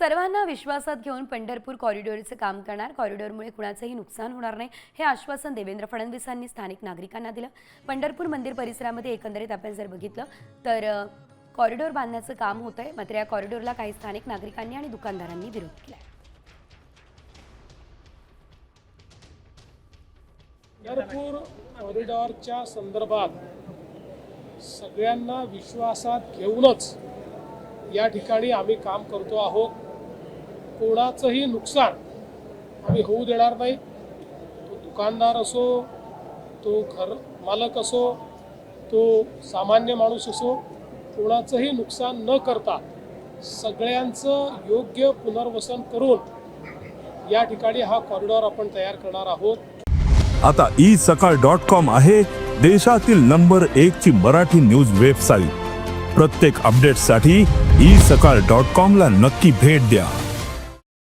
सर्वांना विश्वासात घेऊन पंढरपूर कॉरिडॉरचं काम करणार. कॉरिडॉरमुळे कुणाचंही नुकसान होणार नाही हे आश्वासन देवेंद्र फडणवीसांनी स्थानिक नागरिकांना दिलं. पंढरपूर मंदिर परिसरामध्ये एकंदरीत आपण जर बघितलं तर कॉरिडॉर बांधण्याचं काम होत आहे मात्र या कॉरिडॉरला काही स्थानिक नागरिकांनी आणि दुकानदारांनी विरोध केला पंढरपूर कॉरिडॉरच्या संदर्भात सगळ्यांना विश्वासात घेऊनच या ठिकाणी आम्ही काम करतो आहोत. कोणाचंही नुकसान आम्ही होऊ देणार नाही. तो दुकानदार असो तो घर मालक असो तो सामान्य माणूस असो कोणाचंही नुकसान न करता सगळ्यांचं योग्य पुनर्वसन करून या ठिकाणी हा कॉरिडॉर आपण तयार करणार आहोत. आता ई सकाळ डॉट कॉम आहे देशातील नंबर एक ची मराठी न्यूज वेबसाईट प्रत्येक अपडेटसाठी ई सकाळ डॉट कॉम ला नक्की भेट द्या.